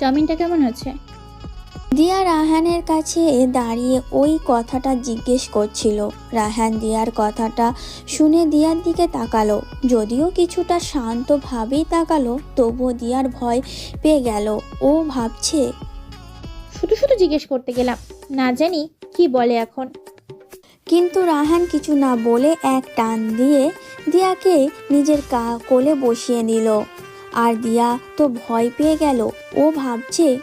চাউমিনটা কেমন হচ্ছে? দিয়া রাহানের কাছে দাঁড়িয়ে ওই কথাটা জিজ্ঞেস করছিল। রাহান দিয়ার কথাটা শুনে দিয়ার দিকে তাকালো। যদিও কিছুটা শান্তভাবেই তাকালো তবুও দিয়ার ভয় পেয়ে গেল। ও ভাবছে শুধু শুধু জিজ্ঞেস করতে গেলাম না জানি কি বলে এখন। কিন্তু রাহান কিছু না বলে এক টান দিয়ে দিয়াকে নিজের কা কোলে বসিয়ে নিল। আর দিয়া তো ভয় পেয়ে গেল। ও ভাবছে,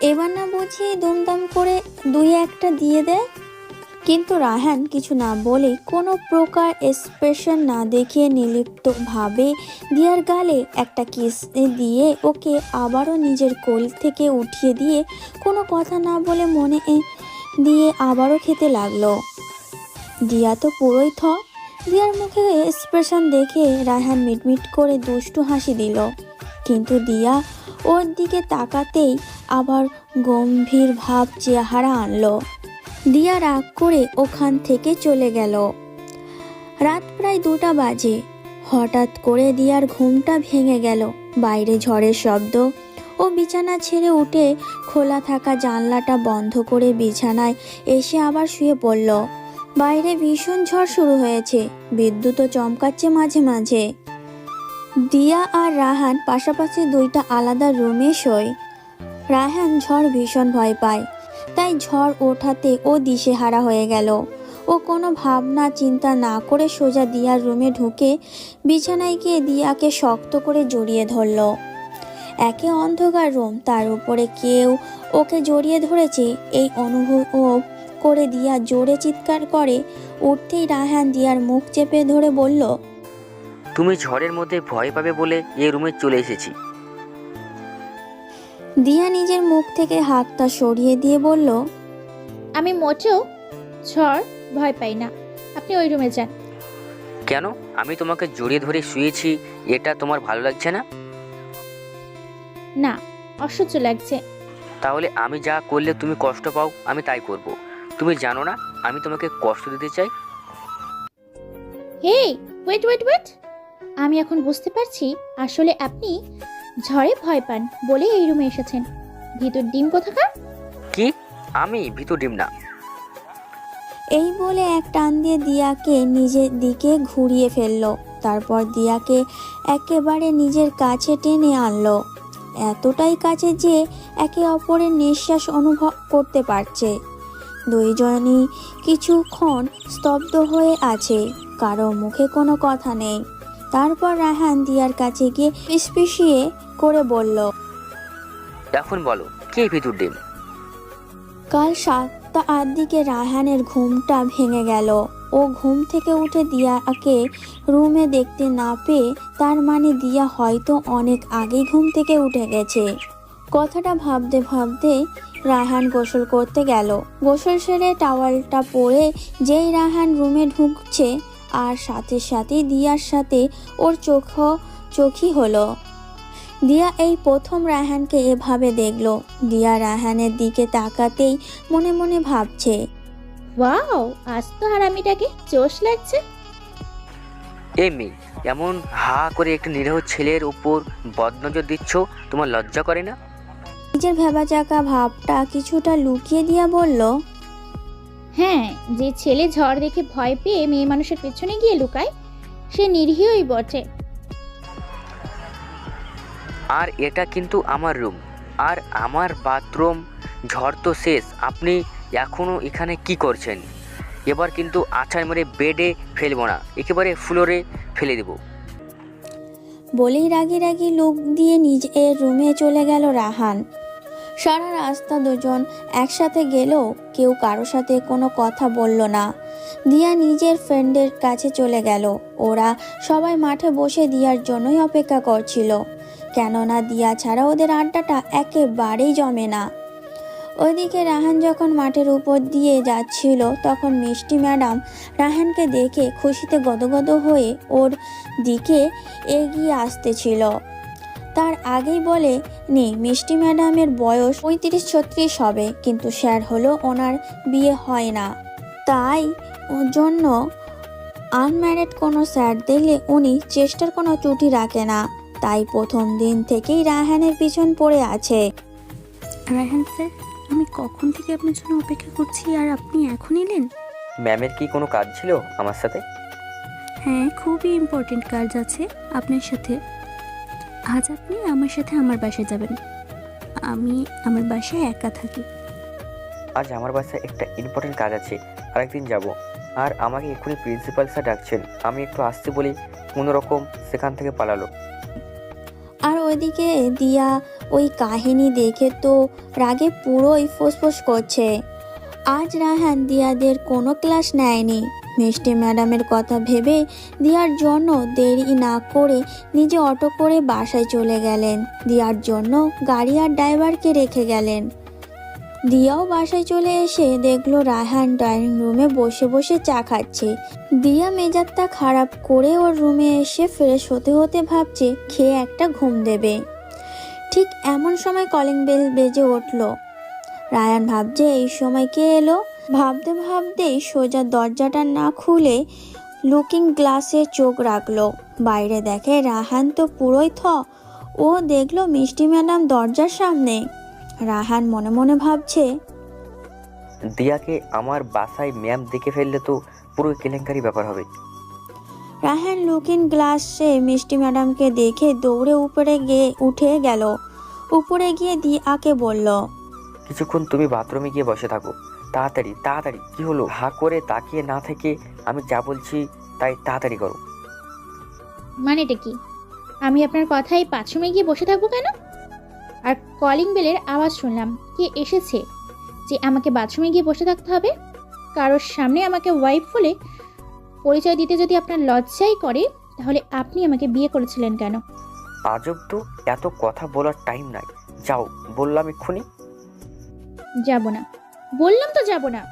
এবার না বুঝিয়ে দমদম করে দুই একটা দিয়ে দেয় কিন্তু রাহান কিছু না বলে কোনো প্রকার এক্সপ্রেশন না দেখিয়ে নির্লিপ্তভাবে দিয়ার গালে একটা কিস দিয়ে ওকে আবারও নিজের কোল থেকে উঠিয়ে দিয়ে কোনো কথা না বলে মনে দিয়ে আবারও খেতে লাগল। দিয়া তো পুরোই থ দিয়ার মুখে এক্সপ্রেশন দেখে রায়হান মিটমিট করে দুষ্টু হাসি দিল। কিন্তু দিয়া ওর দিকে তাকাতেই আবার গম্ভীর ভাব চেহারা আনলো। দিয়া রাগ করে ওখান থেকে চলে গেল। রাত প্রায় দুটা বাজে। হঠাৎ করে দিয়ার ঘুমটা ভেঙে গেল। বাইরে ঝড়ের শব্দ ও বিছানা ছেড়ে উঠে খোলা থাকা জানলাটা বন্ধ করে বিছানায় এসে আবার শুয়ে পড়ল। বাইরে ভীষণ ঝড় শুরু হয়েছে। বিদ্যুৎও চমকাচ্ছে মাঝে মাঝে। দিয়া আর রাহান পাশাপাশি দুইটা আলাদা রুমে শোয়। রাহান ঝড় ভীষণ ভয় পায়। তাই ঝড় ওঠাতে ও দিশেহারা হয়ে গেল। ও কোনো ভাবনা, চিন্তা না করে সোজা দিয়ার রুমে ঢুকে বিছানায় গিয়ে দিয়াকে শক্ত করে জড়িয়ে ধরল। একে অন্ধকার রুম, তার উপরে কেউ ওকে জড়িয়ে ধরেছে। এই অনুভব করে দিয়া জোরে চিৎকার করে উঠতেই রাহান দিয়ার মুখ চেপে ধরে বলল তুমি ঝড়ের মধ্যে ভয় পাবে বলে এ রুমে চলে এসেছি। দিয়া নিজের মুখ থেকে হাতটা সরিয়ে দিয়ে বলল আমি মোটেও ঝড় ভয় পাই না। আপনি ওই রুমে যান। কেন? আমি তোমাকে জড়িয়ে ধরে শুয়েছি এটা তোমার ভালো লাগছে না? না অসহ্য লাগছে। তাহলে আমি যা করলে তুমি কষ্ট পাও আমি তাই করব। তুমি জানো না আমি তোমাকে কষ্ট দিতে চাই। হে ওয়েট ওয়েট ওয়েট আমি এখন বুঝতে পারছি আসলে আপনি ঝড়ে ভয় পান বলে এই রুমে এসেছেন। ভিতর ডিম কোথাকার? কি? আমি ভিতর ডিম না। এই বলে এক টান দিয়ে দিয়াকে নিজের দিকে ঘুরিয়ে ফেলল। তারপর দিয়াকে একেবারে নিজের কাছে টেনে আনলো। এতটাই কাছে যে একে অপরের নিঃশ্বাস অনুভব করতে পারছে। দুইজনই কিছুক্ষণ স্তব্ধ হয়ে আছে কারও মুখে কোনো কথা নেই। তারপর রায়হান দিয়ার কাছে গিয়ে পিসপিসিয়ে করে বলল এখন বলো কে ভিতর ডিম? কাল সাতটা আট দিকে রায়হানের ঘুমটা ভেঙে গেল। ও ঘুম থেকে উঠে দিয়াকে রুমে দেখতে না পেয়ে তার মানে দিয়া হয়তো অনেক আগে ঘুম থেকে উঠে গেছে। কথাটা ভাবতে ভাবতে রায়হান গোসল করতে গেল। গোসল সেরে টাওয়ালটা পরে যেই রায়হান রুমে ঢুকছে আর সাথে সাথে দিয়ার সাথে ওর চোখ চোখই হলো। দিয়া এই প্রথম রায়হানকে এভাবে দেখল। দিয়া রায়হানের দিকে তাকাতেই মনে মনে ভাবছে ওয়াও আজ তো হারামিটাকে জোশ লাগছে। এই মেয়ে এমন হা করে একটা নিরীহ ছেলের উপর বদনজর দিচ্ছ? তোমার লজ্জা করে না? নিজের ভেবাচাকা ভাবটা কিছুটা লুকিয়ে দিয়া বলল হ্যাঁ যে ছেলে ঝড় দেখে ভয় পেয়ে মেয়ে মানুষের পেছনে গিয়ে লুকায় সে নিরীহই বটে। আর এটা কিন্তু আমার রুম আর আমার বাথরুম ঝড় তো শেষ আপনি এখনও এখানে কি করছেন? এবার কিন্তু আছাড় মেরে বেডে ফেলব না একেবারে ফ্লোরে ফেলে দেবো। বলেই রাগি রাগি লোক দিয়ে নিজের রুমে চলে গেল রাহান। সারা রাস্তা দুজন একসাথে গেলেও কেউ কারও সাথে কোনো কথা বলল না। দিয়া নিজের ফ্রেন্ডের কাছে চলে গেল। ওরা সবাই মাঠে বসে দিয়ার জন্যই অপেক্ষা করছিল। কেননা দিয়া ছাড়া ওদের আড্ডাটা একেবারেই জমে না। ওইদিকে রাহান যখন মাঠের উপর দিয়ে যাচ্ছিল, তখন মিষ্টি ম্যাডাম রাহানকে দেখে খুশিতে গদগদ হয়ে ওর দিকে এগিয়ে আসতেছিল। তার আগেই বলে নি মিষ্টি ম্যাডামের বয়স পঁয়ত্রিশ ছত্রিশ হবে কিন্তু স্যার হলো ওনার বিয়ে হয় না। তাই ওর জন্য আনম্যারিড কোনো স্যার দেখলে উনি চেষ্টার কোনো ত্রুটি রাখে না। তাই প্রথম দিন থেকেই রায়হানের পিছন পড়ে আছে। রায়হান স্যার আমি কখন থেকে আপনার জন্য অপেক্ষা করছি আর আপনি এখন এলেন? ম্যামের কি কোনো কাজ ছিল আমার সাথে? হ্যাঁ খুবই ইম্পর্টেন্ট কাজ আছে আপনার সাথে। আজ আপনি আমার সাথে আমার বাসায় যাবেন। আমি আমার বাসায় একা থাকি। আজ আমার বাসায় একটা ইম্পর্টেন্ট কাজ আছে। আরেকদিন যাব। আর আমাকে এক্ষুনি প্রিন্সিপাল স্যার ডাকছেন। আমি একটু আসতে বলি কোনো রকম সেখান থেকে পালালো। আর ওইদিকে দিয়া ওই কাহিনী দেখে তো রাগে পুরোই ফোসফোস করছে। আজ রাহান দিয়াদের কোনো ক্লাস নেয়নি। মিষ্টি ম্যাডামের কথা ভেবে দিয়ার জন্য দেরি না করে নিজে অটো করে বাসায় চলে গেলেন। দিয়ার জন্য গাড়ি আর ড্রাইভারকে রেখে গেলেন। দিয়াও বাসায় চলে এসে দেখল রাহান ডাইনিং রুমে বসে বসে চা খাচ্ছে। দিয়া মেজাজটা খারাপ করে ওর রুমে এসে ফ্রেশ হতে হতে ভাবছে, খেয়ে একটা ঘুম দেবে। ঠিক এমন সময় কলিং বেল বেজে উঠল। রায়ান ভাবছে, এই সময় কে এলো? ভাবতে ভাবতেই সোজা দরজাটা না খুলে লুকিং গ্লাসে চোখ রাখল। বাইরে দেখে রাহান তো পুরোই থ। ও দেখল মিষ্টি ম্যাডাম দরজার সামনে। রাহান মনে মনে ভাবছে দিয়াকে আমার বাসায় ম্যাম দেখে ফেললে তো পুরো কেলেঙ্কারি ব্যাপার হবে। রাহান লুকিং গ্লাসে মিষ্টি ম্যাডামকে দেখে দৌড়ে উপরে গিয়ে উঠে গেল। উপরে গিয়ে দিয়াকে বলল কিছুক্ষণ তুমি বাথরুমে গিয়ে বসে থাকো। তাড়াতাড়ি তাড়াতাড়ি কি হলো? হা করে তাকিয়ে না থেকে আমি যা বলছি তাই তাড়াতাড়ি করো। মানেটা কি? আমি আপনার কথায় বাথরুমে গিয়ে বসে থাকব কেন? আর কলিং বেলের আওয়াজ শুনলাম কে এসেছে যে আমাকে বাথরুমে গিয়ে বসে থাকতে হবে? কারোর সামনে আমাকে ওয়াইফ বলে পরিচয় দিতে যদি আপনার লজ্জাই করে তাহলে আপনি আমাকে বিয়ে করেছিলেন কেন? আজব তো এত কথা বলার টাইম নাই। যাও বললাম এক্ষুনি। যাব না। বললাম তো যাব না।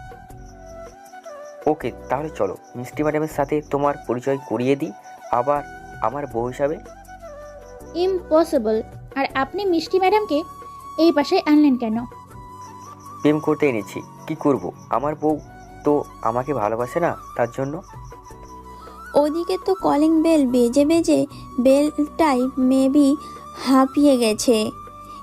ওকে তাহলে চলো। মিষ্টি ম্যাডামের সাথে তোমার পরিচয় করিয়ে দিই। আবার আমার বউ হিসাবে। ইম্পসিবল আর আপনি মিষ্টি ম্যাডামকে এই বাসায় আনলেন কেন? প্রেম করতে এনেছি। কি করব? আমার বউ তো আমাকে ভালোবাসে না তার জন্য। ওদিকে তো কলিং বেল বেজে বেজে বেলটাই মেবি হাঁপিয়ে গেছে।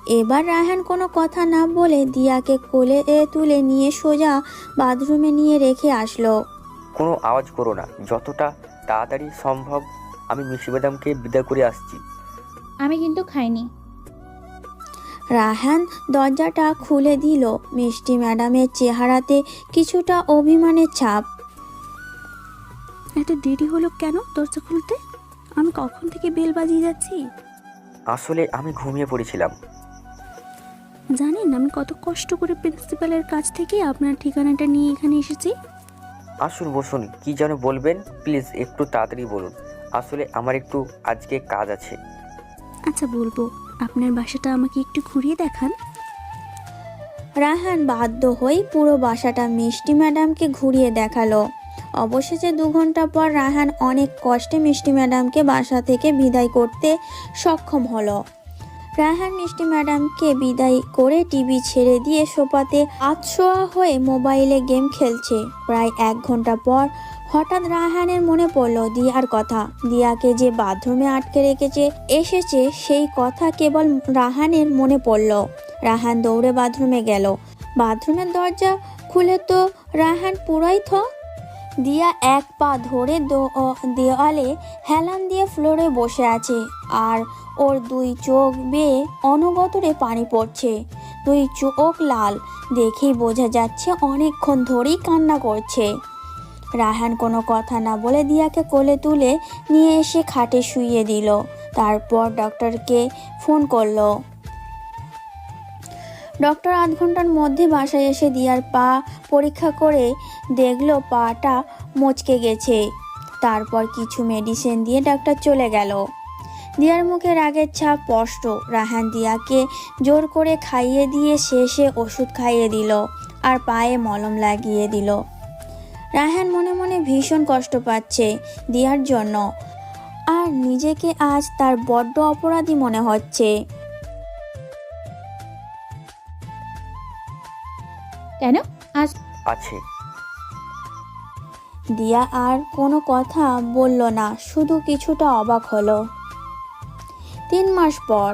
এবার রাহান কোনো কথা না বলে দিয়াকে কোলে এ তুলে নিয়ে সোজা বাথরুমে নিয়ে রেখে আসলো। কোনো আওয়াজ করো না যতটা তাড়াতাড়ি সম্ভব আমি মিষ্টি ম্যাডামকে বিদায় করে আসছি। আমি কিন্তু খাইনি। রাহান দরজাটা খুলে দিল। মিষ্টি ম্যাডামের চেহারাতে কিছুটা অভিমানের ছাপ। এত দেরি হলো কেন দরজা খুলতে? আমি কখন থেকে বেল বাজিয়ে যাচ্ছি? আসলে আমি ঘুমিয়ে পড়েছিলাম। জানেন আমি কত কষ্ট করে প্রিন্সিপালের কাছ থেকে আপনার ঠিকানাটা নিয়ে এখানে এসেছি। আসুন বসুন কি যেন বলবেন? প্লিজ একটু তাড়াতাড়ি বলুন। আসলে আমার একটু আজকে কাজ আছে। আচ্ছা বলব আপনার বাসাটা আমাকে একটু ঘুরিয়ে দেখান। রাহান বাধ্য হয়ে পুরো বাসাটা মিষ্টি ম্যাডামকে ঘুরিয়ে দেখাল। অবশেষে দু ঘণ্টা পর রাহান অনেক কষ্টে মিষ্টি ম্যাডামকে বাসা থেকে বিদায় করতে সক্ষম হলো। রাহান মিষ্টি ম্যাডামকে বিদায় করে টিভি ছেড়ে দিয়ে সোফাতে আতশোয়া হয়ে মোবাইলে গেম খেলছে। প্রায় এক ঘণ্টা পর হঠাৎ রাহানের মনে পড়ল দিয়ার কথা। দিয়াকে যে বাথরুমে আটকে রেখেছে, এসেছে সেই কথা কেবল রাহানের মনে পড়ল। রাহান দৌড়ে বাথরুমে গেল। বাথরুমের দরজা খুলে তো রাহান পুরাই থ দিয়া এক পা ধরে দেওয়ালে হেলান দিয়ে ফ্লোরে বসে আছে। আর ওর দুই চোখ বেয়ে অনগতরে পানি পড়ছে। দুই চোখ লাল, দেখেই বোঝা যাচ্ছে অনেকক্ষণ ধরেই কান্না করছে। রাহান কোনো কথা না বলে দিয়াকে কোলে তুলে নিয়ে এসে খাটে শুইয়ে দিল। তারপর ডক্টরকে ফোন করল। ডক্টর আধ ঘণ্টার মধ্যে বাসায় এসে দিয়ার পা পরীক্ষা করে দেখল পাটা মচকে গেছে। তারপর কিছু মেডিসিন দিয়ে ডাক্তার চলে গেল। দিয়ার মুখে রাগের ছাপ স্পষ্ট। রাহান দিয়াকে জোর করে খাইয়ে দিয়ে শেষে ওষুধ খাইয়ে দিল আর পায়ে মলম লাগিয়ে দিল। রাহান মনে মনে ভীষণ কষ্ট পাচ্ছে দিয়ার জন্য। আর নিজেকে আজ তার বড্ড অপরাধী মনে হচ্ছে। কেন? আজ আছে। দিয়া আর কোনো কথা বলল না শুধু কিছুটা অবাক হলো। তিন মাস পর